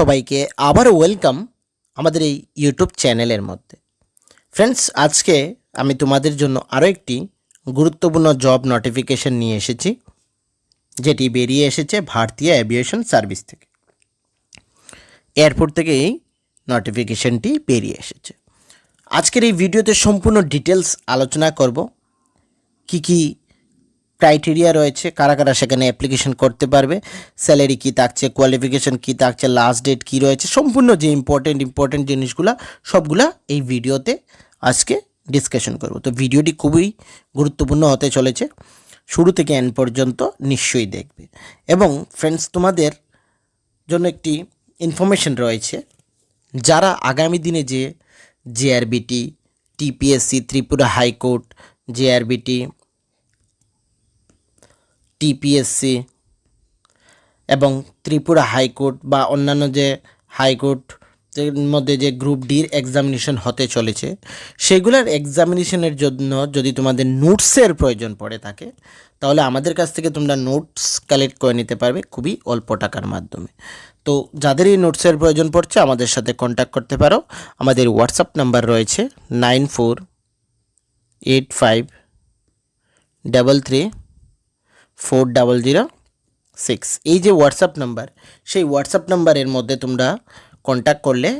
সবাইকে আবারও ওয়েলকাম আমাদের এই ইউটিউব চ্যানেলের মধ্যে। ফ্রেন্ডস আজকে আমি তোমাদের জন্য আরও একটি গুরুত্বপূর্ণ জব নোটিফিকেশন নিয়ে এসেছি, যেটি বেরিয়ে এসেছে ভারতীয় অ্যাভিয়েশন সার্ভিস থেকে। এয়ারপোর্ট থেকে এই নোটিফিকেশনটি বেরিয়ে এসেছে। আজকের এই ভিডিওতে সম্পূর্ণ ডিটেলস আলোচনা করব, কি কি ক্রাইটেরিয়া রয়েছে, কারা কারা সেখানে অ্যাপ্লিকেশন করতে পারবে স্যালারি কী থাকছে কোয়ালিফিকেশন কী থাকছে লাস্ট ডেট কী রয়েছে, সম্পূর্ণ যে ইম্পর্টেন্ট ইম্পর্টেন্ট জিনিসগুলো, সবগুলা এই ভিডিওতে আজকে ডিসকাশন করব। তো ভিডিওটি খুবই গুরুত্বপূর্ণ হতে চলেছে, শুরু থেকে এন্ড পর্যন্ত নিশ্চয়ই দেখবে। এবং ফ্রেন্ডস তোমাদের জন্য একটি ইনফরমেশন রয়েছে, যারা আগামী দিনে যে JRBT TPSC Tripura high court JRBT TPSC এবং ত্রিপুরা হাইকোর্ট বা অন্যান্য যে হাইকোর্ট মধ্যে যে গ্রুপ ডির এক্সামিনেশন হতে চলেছে, সেগুলোর এক্সামিনেশনের জন্য যদি তোমাদের নোটসের প্রয়োজন পড়ে থাকে, তাহলে আমাদের কাছ থেকে তোমরা নোটস কালেক্ট করে নিতে পারবে খুবই অল্প টাকার মাধ্যমে। তো যাদের এই নোটসের প্রয়োজন পড়ছে, আমাদের সাথে কন্ট্যাক্ট করতে পারো। আমাদের হোয়াটসঅ্যাপ নাম্বার রয়েছে nine four eight five double three four double zero six এই যে হোয়াটসঅ্যাপ নাম্বার সেই হোয়াটসঅ্যাপ নাম্বারের মধ্যে তোমরা কন্ট্যাক্ট করলে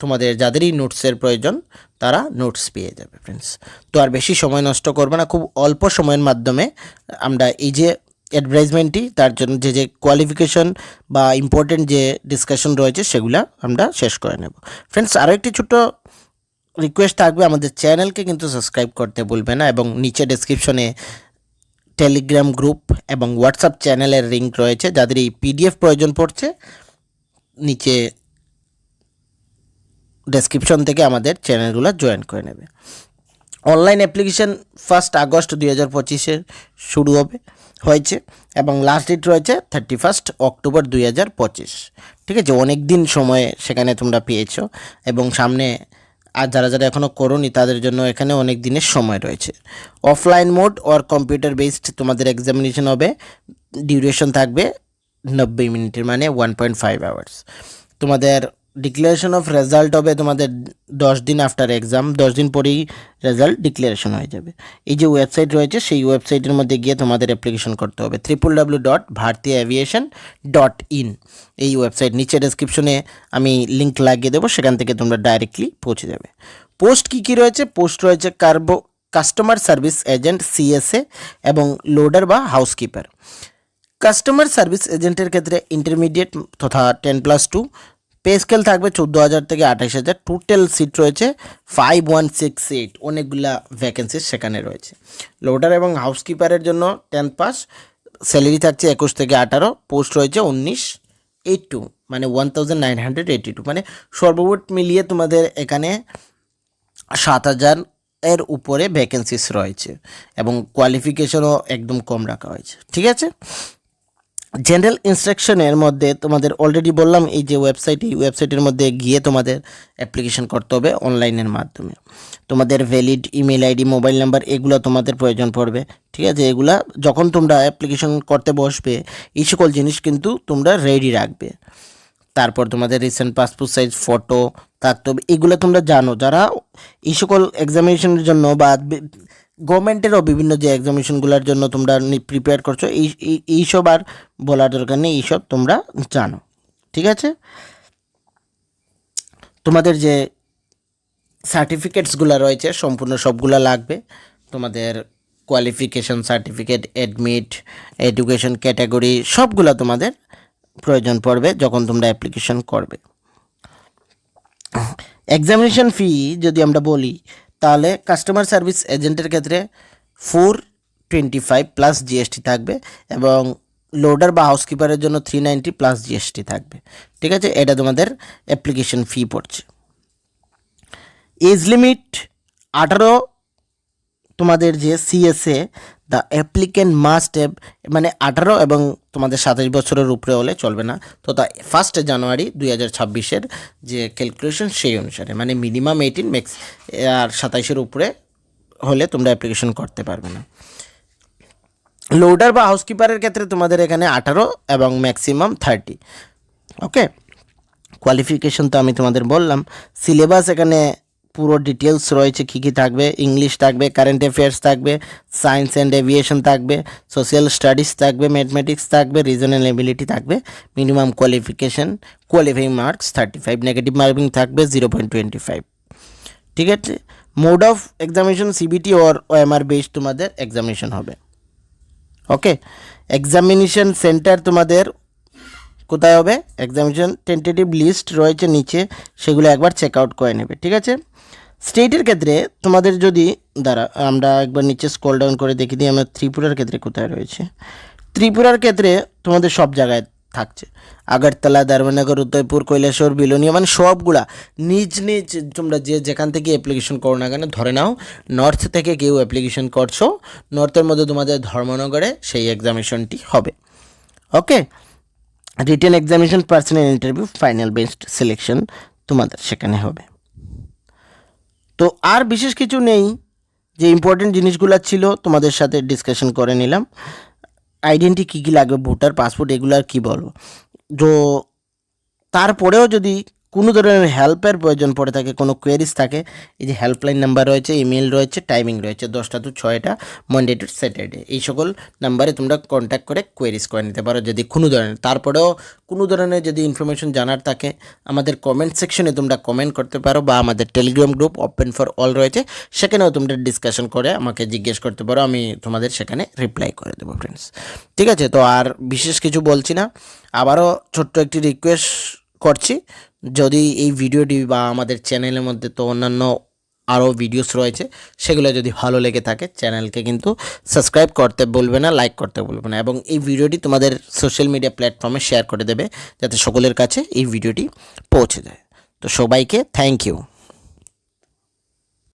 তোমাদের যাদেরই নোটসের প্রয়োজন, তারা নোটস পেয়ে যাবে ফ্রেন্ডস তো আর বেশি সময় নষ্ট করবে না, খুব অল্প সময়ের মাধ্যমে আমরা এই যে অ্যাডভার্টাইজমেন্টটি তার জন্য যে যে কোয়ালিফিকেশন বা ইম্পর্টেন্ট যে ডিসকাশন রয়েছে, সেগুলো আমরা শেষ করে নেব। ফ্রেন্ডস আরও একটি ছোটো রিকোয়েস্ট থাকবে, আমাদের চ্যানেলকে কিন্তু সাবস্ক্রাইব করতে ভুলবে না এবং নিচে ডেসক্রিপশনে টেলিগ্রাম গ্রুপ এবং হোয়াটসঅ্যাপ চ্যানেলের লিঙ্ক রয়েছে, যাদের এই পিডিএফ প্রয়োজন পড়ছে, নিচে ডেসক্রিপশন থেকে আমাদের চ্যানেলগুলো জয়েন করে নেবে। অনলাইন অ্যাপ্লিকেশন ফার্স্ট আগস্ট দুই হাজার পঁচিশে শুরু হবে, হয়েছে, এবং লাস্ট ডেট রয়েছে থার্টি ফার্স্ট অক্টোবর দুই হাজার পঁচিশ। ঠিক আছে অনেক দিন সময় সেখানে তোমরা পেয়েছ, এবং সামনে আর যারা যারা এখনও করোনি, তাদের জন্য এখানে অনেক দিনের সময় রয়েছে। Offline mode or computer based তোমাদের এক্সামিনেশন হবে। ডিউরেশন থাকবে নব্বই মিনিটের মানে ওয়ান পয়েন্ট ফাইভ আওয়ার্স তোমাদের ডিক্লারেশন অফ রেজাল্ট হবে তোমাদের দশ দিন আফটার এক্সাম দশ দিন পরেই রেজাল্ট ডিক্লারেশন হয়ে যাবে। এই যে ওয়েবসাইট রয়েছে, সেই ওয়েবসাইটের মধ্যে গিয়ে তোমাদের অ্যাপ্লিকেশন করতে হবে। Triple W dot Bharatiya aviation dot in এই ওয়েবসাইট নিচে ডেসক্রিপশনে আমি লিঙ্ক লাগিয়ে দেবো, সেখান থেকে তোমরা ডাইরেক্টলি পৌঁছে যাবে। পোস্ট কী কী রয়েছে? পোস্ট রয়েছে cargo customer service agent CSA এবং লোডার বা হাউসকিপার কাস্টমার সার্ভিস এজেন্টের ক্ষেত্রে ইন্টারমিডিয়েট তথা ten plus two pay scale থাকবে চোদ্দ হাজার থেকে আঠাশ হাজার। টোটাল সিট রয়েছে ফাইভ ওয়ান সিক্স এইট অনেকগুলা ভ্যাকেন্সি সেখানে রয়েছে। লোডার এবং হাউসকিপারের জন্য টেন পাস স্যালারি থাকছে একুশ থেকে আঠারো। পোস্ট রয়েছে উনিশ এইট টু মানে one thousand nine hundred eighty two মানে সর্বমোট মিলিয়ে তোমাদের এখানে সাত হাজার এর উপরে ভ্যাকেন্সিস রয়েছে এবং কোয়ালিফিকেশনও একদম কম রাখা হয়েছে। ঠিক আছে? জেনারেল ইনস্ট্রাকশনের মধ্যে তোমাদের অলরেডি বললাম, এই যে ওয়েবসাইট এই ওয়েবসাইটের মধ্যে গিয়ে তোমাদের অ্যাপ্লিকেশন করতে হবে অনলাইনের মাধ্যমে। তোমাদের valid email ID mobile number এগুলো তোমাদের প্রয়োজন পড়বে। ঠিক আছে? এগুলা যখন তোমরা অ্যাপ্লিকেশন করতে বসবে, এই সকল জিনিস কিন্তু তোমরা রেডি রাখবে। তারপর তোমাদের রিসেন্ট পাসপোর্ট সাইজ ফটো থাকতে হবে এগুলো তোমরা জানো। যারা এই সকল এক্সামিনেশনের জন্য বা গভর্নমেন্টেরও বিভিন্ন যে এক্সামিনেশনগুলোর জন্য তোমরা প্রিপেয়ার করছ, এই, এই- এইসব আর বলার দরকার নেই, এইসব তোমরা জানো, ঠিক আছে? তোমাদের যে সার্টিফিকেটসগুলো রয়েছে, সম্পূর্ণ সবগুলো লাগবে, তোমাদের qualification certificate admit education category সবগুলো তোমাদের প্রয়োজন পড়বে যখন তোমরা অ্যাপ্লিকেশন করবে। এক্সামিনেশন ফি যদি আমরা বলি তাহলে কাস্টমার সার্ভিস এজেন্টের ক্ষেত্রে four twenty five plus GST থাকবে এবং লোডার বা হাউসকিপারের জন্য থ্রি নাইনটি প্লাস জিএসটি থাকবে। ঠিক আছে? এটা তোমাদের অ্যাপ্লিকেশন ফি পড়ছে। এজ লিমিট আঠারো তোমাদের যে CSA the applicant must have মানে আঠারো এবং তোমাদের সাতাশ বছরের উপরে হলে চলবে না। তো তা ফার্স্ট জানুয়ারি দুই হাজার ছাব্বিশের যে ক্যালকুলেশন সেই অনুসারে মানে মিনিমাম এইটিন ম্যাক্স আর সাতাইশের উপরে হলে তোমরা অ্যাপ্লিকেশন করতে পারবে না। লোডার বা হাউসকিপারের ক্ষেত্রে তোমাদের এখানে আঠারো এবং ম্যাক্সিমাম থার্টি ওকে কোয়ালিফিকেশন তো আমি তোমাদের বললাম। সিলেবাস এখানে পুরো ডিটেলস রয়েছে, কী কী থাকবে ইংলিশ থাকবে কারেন্ট অ্যাফেয়ার্স থাকবে সায়েন্স অ্যান্ড এভিয়েশন থাকবে সোশ্যাল স্টাডিজ থাকবে ম্যাথমেটিক্স থাকবে রিজনাল এবিলিটি থাকবে minimum qualification qualifying marks thirty five negative marking থাকবে জিরো পয়েন্ট টোয়েন্টি ফাইভ ঠিক আছে? Mode of examination CBT or OMR base তোমাদের এক্সামিনেশন হবে। ওকে এক্সামিনেশন সেন্টার তোমাদের কোথায় হবে? এক্সামিনেশন টেন্টেটিভ লিস্ট রয়েছে নিচে, সেগুলো একবার চেক আউট করে নেবে। ঠিক আছে? স্টেটের ক্ষেত্রে তোমাদের যদি দ্বারা আমরা একবার নিচে স্কল ডাউন করে দেখি দিই আমরা ত্রিপুরার ক্ষেত্রে কোথায় রয়েছে। ত্রিপুরার ক্ষেত্রে তোমাদের সব জায়গায় থাকছে। আগরতলা ধর্মনগর উদয়পুর কৈলাসর বিলোনিয়া মানে সবগুলা নিজ নিজ তোমরা যে যেখান থেকে অ্যাপ্লিকেশন করো না কেন, ধরে নাও নর্থ থেকে কেউ অ্যাপ্লিকেশন করছ নর্থের মধ্যে তোমাদের ধর্মনগরে সেই এক্সামিনেশনটি হবে। Okay written examination personal interview final best selection তোমাদের সেখানে হবে। তো আর বিশেষ কিছু নেই, যে ইম্পর্টেন্ট জিনিসগুলো ছিল, তোমাদের সাথে ডিসকাশন করে নিলাম। আইডেন্টি কী কী লাগবে, ভোটার পাসপোর্ট এগুলো আর কী বলব? তো তারপরেও যদি কোনো ধরনের হেল্পের প্রয়োজন পড়ে থাকে, কোনো কোয়েরিজ থাকে, এই যে হেল্পলাইন নাম্বার রয়েছে ইমেল রয়েছে টাইমিং রয়েছে, দশটা টু ছয়টা মন্ডে টু স্যাটারডে এই সকল নাম্বারে তোমরা কন্ট্যাক্ট করে কোয়েরিজ করে নিতে পারো যদি কোনো ধরনের, তারপরেও কোনো ধরনের যদি ইনফরমেশন জানার থাকে, আমাদের কমেন্ট সেকশনে তোমরা কমেন্ট করতে পারো বা আমাদের Telegram group open for all রয়েছে, সেখানেও তোমরা ডিসকাশন করে আমাকে জিজ্ঞেস করতে পারো, আমি তোমাদের সেখানে রিপ্লাই করে দেবো ফ্রেন্ডস ঠিক আছে, তো আর বিশেষ কিছু বলছি না, আবারও ছোট্ট একটি রিকোয়েস্ট করছি। যদি এই ভিডিওটি বা আমাদের চ্যানেলের মধ্যে তো অন্যান্য আরও ভিডিওস রয়েছে, সেগুলো যদি ভালো লেগে থাকে চ্যানেলকে কিন্তু সাবস্ক্রাইব করতে বলবে না লাইক করতে বলবে না এবং এই ভিডিওটি তোমাদের সোশ্যাল মিডিয়া প্ল্যাটফর্মে শেয়ার করে দেবে, যাতে সকলের কাছে এই ভিডিওটি পৌঁছে যায়। তো সবাইকে থ্যাংক ইউ